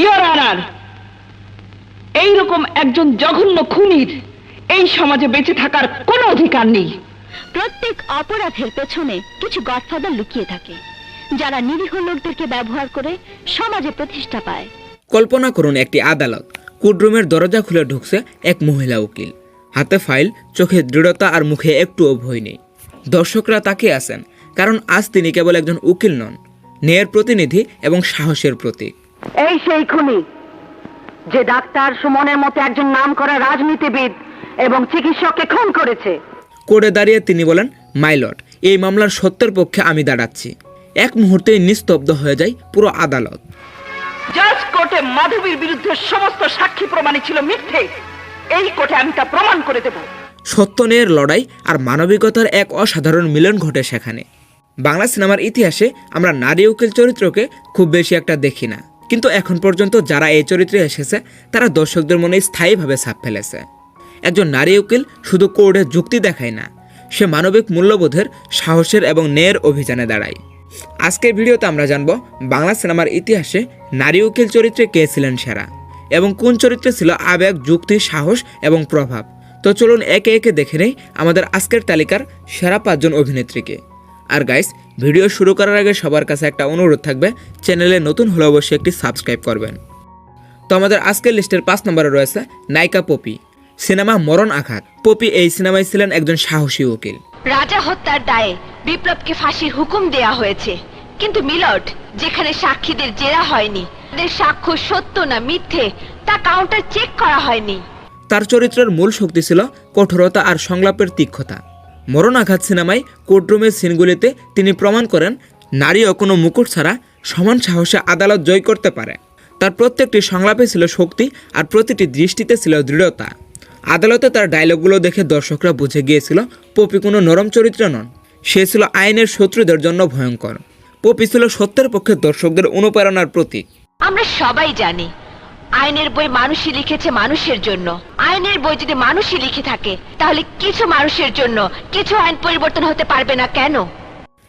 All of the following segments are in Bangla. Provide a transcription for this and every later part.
ইয়র অনার এইরকম একজন জঘন্য খুনির এই সমাজে বেঁচে থাকার কোনো অধিকার নেই। প্রত্যেক অপরাধের পেছনে কিছু গডফাদার লুকিয়ে থাকে যারা নিরীহ লোকদেরকে ব্যবহার করে সমাজে প্রতিষ্ঠা পায়। কল্পনা করুন একটি আদালত কোর্টরুমের দরজা খুলে ঢুকছে এক মহিলা উকিল। হাতে ফাইল চোখে দৃঢ়তা আর মুখে একটুও ভয় নেই। দর্শকরা তাকে আছেন কারণ আজ তিনি কেবল একজন উকিল নন। ন্যায়ের প্রতিনিধি এবং সাহসের প্রতীক। এই সেই খুনি যে ডাক্তার সুমনের মতো একজন নামকরা রাজনীতিবিদ এবং চিকিৎসককে খুন করেছে। কোর্টে দাঁড়িয়ে তিনি বলেন মাইলট এই মামলার সত্যের পক্ষে আমি দাঁড়াচ্ছি। এক মুহূর্তেই নিস্তব্ধ হয়ে যায় পুরো আদালত। জাজ কোর্টে মাধবীর বিরুদ্ধে সমস্ত সাক্ষী প্রমাণই ছিল মিথ্যে। এই কোর্টে আমি তা প্রমাণ করে দেব। সত্য ন্যায়ের লড়াই আর মানবিকতার এক অসাধারণ মিলন ঘটে সেখানে। বাংলা সিনেমার ইতিহাসে আমরা নারী উকিল চরিত্রকে খুব বেশি একটা দেখি না। কিন্তু এখন পর্যন্ত যারা এই চরিত্রে এসেছে, তারা দর্শকদের মনে স্থায়ীভাবে ছাপ ফেলেছে। একজন নারী উকিল শুধু কোর্টে যুক্তি দেখায় না, সে মানবিক মূল্যবোধের, সাহসের এবং ন্যায়ের অভিযানে দাঁড়ায়। আজকের ভিডিওতে আমরা জানব, বাংলা সিনেমার ইতিহাসে নারী উকিল চরিত্রে কে ছিলেন সেরা এবং কোন চরিত্রে ছিল আবেগ, যুক্তি, সাহস এবং প্রভাব। তো চলুন একে একে দেখে নেই আমাদের আজকের তালিকার সেরা পাঁচজন অভিনেত্রীকে। আর গাইস ভিডিও শুরু করার আগে সবার কাছে একটা অনুরোধ থাকবে চ্যানেলে নতুন হলে অবশ্যই একটি সাবস্ক্রাইব করবেন। তো আমাদের আজকের লিস্টের পাঁচ নম্বরে রয়েছে নায়িকা পপি সিনেমা মরণ আঘাত। পপি এই সিনেমায় ছিলেন একজন সাহসী উকিল। রাজা হত্যার দায়ে বিপ্লবকে ফাঁসির হুকুম দেয়া হয়েছে। কিন্তু মিলট যেখানে সাক্ষীদের জেরা হয়নি তাদের সাক্ষ্য সত্য না মিথ্যে তা কাউন্টার চেক করা হয়নি। তার চরিত্রের মূল শক্তি ছিল কঠোরতা আর সংলাপের তীক্ষ্ণতা। মরণ আঘাত সিনেমায় কোর্টরুমের সিনগুলিতে তিনি প্রমাণ করেন নারীও কোনো মুকুট ছাড়া সমান সাহসে আদালত জয় করতে পারে। তার প্রত্যেকটি সংলাপে ছিল শক্তি আর প্রতিটি দৃষ্টিতে ছিল দৃঢ়তা। আদালতে তার ডায়লগগুলো দেখে দর্শকরা বুঝে গিয়েছিল, পপি কোনো নরম চরিত্র নন। সে ছিল আইনের শত্রুদের জন্য ভয়ঙ্কর। পপি ছিল সত্যের পক্ষে দর্শকদের অনুপ্রেরণার প্রতীক। আমরা সবাই জানি আইনের বই মানুষই লিখেছে মানুষের জন্য। আইনের বই যদি মানুষই লিখে থাকে তাহলে কিছু মানুষের জন্য কিছু আইন পরিবর্তন হতে পারবে না কেন?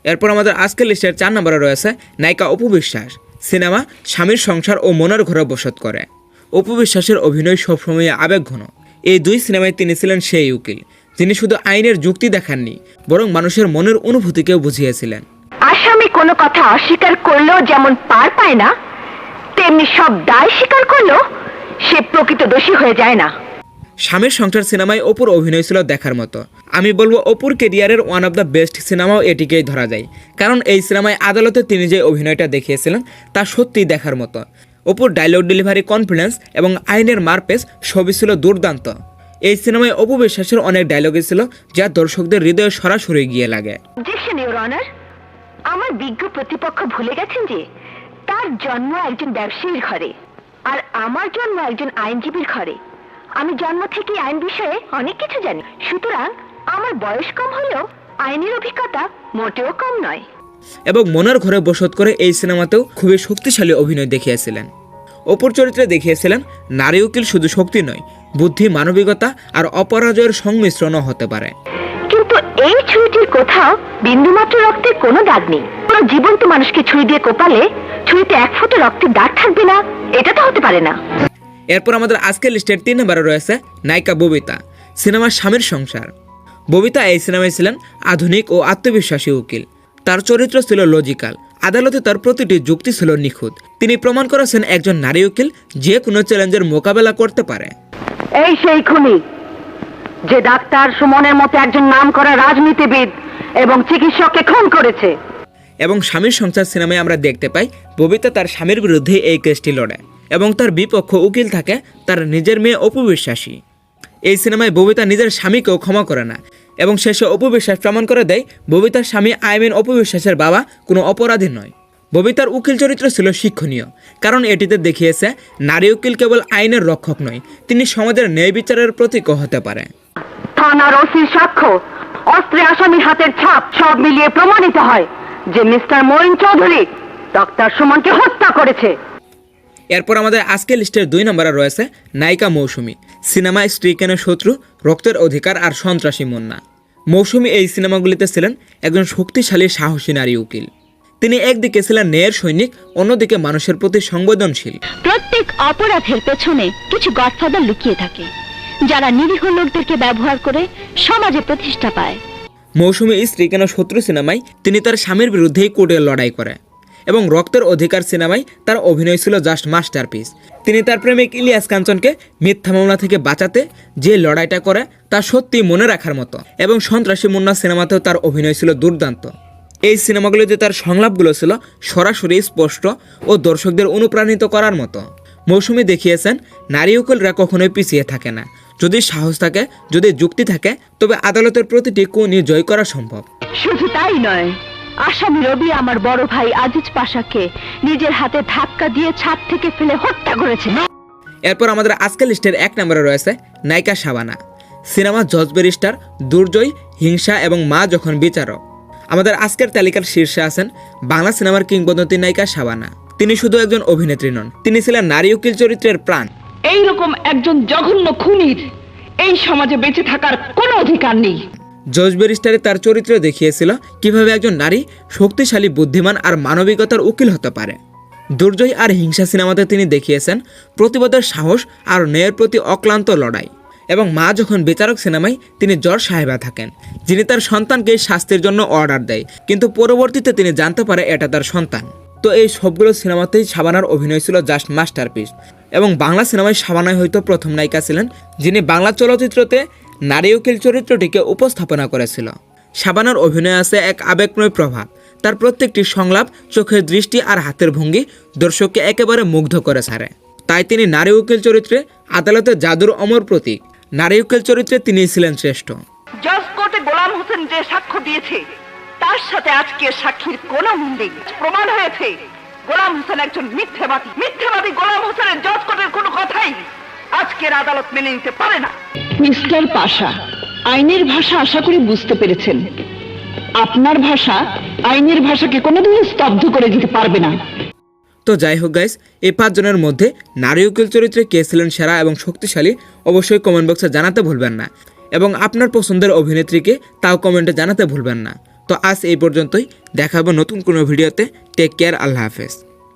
এরপর আমাদের আজকের লিস্টের চার নম্বরে রয়েছে নায়িকা অপু বিশ্বাস। সিনেমা স্বামীর সংসার ও মনের ঘরে বসত করে। অপু বিশ্বাসের অভিনয় সবসময় আবেগঘন। এই দুই সিনেমায় তিনি ছিলেন সেই উকিল যিনি শুধু আইনের যুক্তি দেখাননি বরং মানুষের মনের অনুভূতিকেও বুঝিয়েছিলেন। আসামি কোনো কথা অস্বীকার করলেও যেমন পার পায় না তেমনি সব দায় স্বীকার করলেও সে প্রকৃত দোষী হয়ে যায় না। স্বামীর সংসার সিনেমায় অপুর অভিনয় ছিল দেখার মতো। আমি বলব অপুর কেরিয়ারের ওয়ান অফ দ্য বেস্ট সিনেমাও এটিকেই ধরা যায়। কারণ এই সিনেমায় আদালতে তিনি যে অভিনয়টা দেখিয়েছিলেন তা সত্যিই দেখার মতো। অপুর ডায়লগ ডেলিভারি কনফিডেন্স এবং আইনের মারপেস সবই ছিল দুর্দান্ত। এই সিনেমায় অপু বিশ্বাসের অনেক ডায়লগই ছিল যা দর্শকদের হৃদয়ে সরাসরি গিয়ে লাগে। আমার বিজ্ঞ প্রতিপক্ষ ভুলে গেছেন যে তার জন্ম একজন ব্যবসায়ীর ঘরে, আর আমার জন্ম একজন আইনজীবীর ঘরে। আমি জন্ম থেকে আইন বিষয়ে অনেক কিছু জানি। সুতরাং আমার বয়স কম হলেও আইনের অভিজ্ঞতা মোটেও কম নয়। এবং মনের ঘরে বসত করে এই সিনেমাতেও খুবই শক্তিশালী অভিনয় দেখিয়েছিলেন। অপর চরিত্রে দেখিয়েছিলেন, নারী উকিল শুধু শক্তি নয়, বুদ্ধি, মানবিকতা আর অপরাজয়ের সংমিশ্রণও হতে পারে। এই ছুরিটির কোথাও বিন্দুমাত্র রক্তের কোনো দাগ নেই। কোনো জীবন্ত মানুষকে ছুরি দিয়ে কোপালে ছুরিতে এক ফোঁটা রক্তের দাগ থাকবে না এটা তো হতে পারে না। এরপর আমাদের আজকের লিস্টের তিন নম্বরে রয়েছে নায়িকা ববিতা সিনেমার স্বামীর সংসার। ববিতা এই সিনেমায় ছিলেন আধুনিক ও আত্মবিশ্বাসী উকিল। তার চরিত্র ছিল লজিক্যাল আদালতে তার প্রতিটি যুক্তি ছিল নিখুঁত। তিনি প্রমাণ করেছেন একজন নারী উকিল যে কোনো চ্যালেঞ্জের মোকাবেলা করতে পারে। এই সেই খুনি যে ডাক্তার সুমনের মতো একজন নাম করা রাজনীতিবিদ এবং চিকিৎসককে খুন করেছে। এবং স্বামীর সংসার সিনেমায় আমরা দেখতে পাই, ববিতা তার স্বামীর বিরুদ্ধে এই কেসটি লড়ে এবং তার বিপক্ষ উকিল থাকে তার নিজের মেয়ে অপবিশ্বাসী। এই সিনেমায় ববিতা নিজের স্বামীকেও ক্ষমা করে না এবং শেষে অপবিশ্বাস প্রমাণ করে দেয়, ববিতার স্বামী আইমিন অপবিশ্বাসের বাবা কোনো অপরাধী নয়। ববিতার উকিল চরিত্র ছিল শিক্ষণীয়, কারণ এটিতে দেখিয়েছে, নারী উকিল কেবল আইনের রক্ষক নয়, তিনি সমাজের ন্যায় বিচারের প্রতীকও হতে পারে। থানার ওসির সাক্ষ্য। অস্ত্রে আসামির হাতের ছাপ সব মিলিয়ে প্রমাণিত হয় যে মিস্টার মরিন চৌধুরী ডক্টর সুমনকে হত্যা করেছে। এরপর আমাদের আজকের লিস্টের দুই নম্বরে রয়েছে নায়িকা মৌসুমী। সিনেমা স্ত্রীকেনের শত্রু রক্তের অধিকার আর সন্ত্রাসী মন্না। মৌসুমী এই সিনেমাগুলিতে ছিলেন একজন শক্তিশালী সাহসী নারী উকিল। তিনি একদিকে ছিলেন ন্যায়ের সৈনিক অন্যদিকে মানুষের প্রতি সংবেদনশীল। প্রত্যেক অপরাধের পেছনে কিছু গডফাদার লুকিয়ে থাকে। যারা নিরীহ লোকদেরকে ব্যবহার করে সমাজে প্রতিষ্ঠা পায়। মৌসুমী স্ত্রী কেন শত্রু সিনেমায়, তিনি তার স্বামীর বিরুদ্ধেই কোর্টে লড়াই করে। এবং রক্তের অধিকার সিনেমায় তার অভিনয় ছিল জাস্ট মাস্টারপিস তিনি তার প্রেমিক ইলিয়াস কাঞ্চনকে মিথ্যা মামলা থেকে বাঁচাতে যে লড়াইটা করে, তা সত্যি মনে রাখার মতো। এবং সন্ত্রাসী মুন্না সিনেমাতেও তার অভিনয় ছিল দুর্দান্ত। এই সিনেমাগুলোতে তার সংলাপগুলো ছিল সরাসরি স্পষ্ট ও দর্শকদের অনুপ্রাণিত করার মতো। মৌসুমী দেখিয়েছেন, নারী উকিলরা কখনোই পিছিয়ে থাকে না। যদি সাহস থাকে যদি যুক্তি থাকে তবে আদালতের প্রতিটি কোণই জয় করা সম্ভব। শুধু তাই নয় আসামি রবি আমার বড় ভাই আজিজ পাশাকে নিজের হাতে ধাক্কা দিয়ে ছাদ থেকে ফেলে হত্যা করেছে। এরপর আমাদের আজকের লিস্টের এক নম্বরে রয়েছে নায়িকা শাবানা। সিনেমা জজ ব্যারিস্টার দুর্জয় হিংসা এবং মা যখন বিচারক। আমাদের আজকের তালিকার শীর্ষে আছেন বাংলা সিনেমার কিংবদন্তি নায়িকা শাবানা। তিনি শুধু একজন অভিনেত্রী নন তিনি ছিলেন নারী উকিল চরিত্রের প্রাণ। এই রকম একজন জঘন্য খুনির এই সমাজে বেঁচে থাকার কোনো অধিকার নেই। জজ ব্যারিস্টারে তার চরিত্র দেখিয়েছিল কীভাবে একজন নারী শক্তিশালী, বুদ্ধিমান আর মানবিকতার উকিল হতে পারে। দুর্জয় আর হিংসা সিনেমাতে তিনি দেখিয়েছেন প্রতিবাদের সাহস আর ন্যায়ের প্রতি অক্লান্ত লড়াই এবং মা যখন বিচারক সিনেমায় তিনি জ্বর সাহেবা থাকেন, যিনি তার সন্তানকে শাস্তির জন্য অর্ডার দেয়, কিন্তু পরবর্তীতে তিনি জানতে পারে এটা তার সন্তান। তো এই সবগুলো সিনেমাতেই শাবানার অভিনয় ছিল জাস্ট মাস্টারপিস। এবং বাংলা সিনেমায় শাবানাই হয়তো প্রথম নায়িকা ছিলেন, যিনি বাংলা চলচ্চিত্রতে নারী উকিল চরিত্রটিকে উপস্থাপনা করেছিল। সাবানার অভিনয় আছে এক আবেগময় প্রভাব। তার প্রত্যেকটি সংলাপ চোখের দৃষ্টি আর হাতের ভঙ্গি দর্শককে একেবারে মুগ্ধ করে ছাড়ে। তাই তিনি নারী উকিল চরিত্রে আদালতে জাদুর অমর প্রতীক। নারী উকিল চরিত্রে তিনি ছিলেন শ্রেষ্ঠ। গোলাম হোসেন যে সাক্ষ্য দিয়েছে, তার সাথে আজকে সাক্ষীর কোনো প্রমাণ হয়েছে, গোলাম হোসেন একজন গোলাম হোসেনের আজকের আদালত মেনে নিতে পারে না। মিস্টার পাশা আইনের ভাষা আশা করি বুঝতে পেরেছেন। আপনার ভাষা আইনের ভাষাকে কোনোদিন স্তব্ধ করে দিতে পারবে না। তো যাই হোক গাইস এই পাঁচজনের মধ্যে নারী উকিল চরিত্রে কে ছিলেন সেরা এবং শক্তিশালী অবশ্যই কমেন্ট বক্সে জানাতে ভুলবেন না। এবং আপনার পছন্দের অভিনেত্রীকে তাও কমেন্টে জানাতে ভুলবেন না। তো আজ এই পর্যন্তই দেখাবো নতুন কোনো ভিডিওতে। টেক কেয়ার আল্লাহ হাফেজ।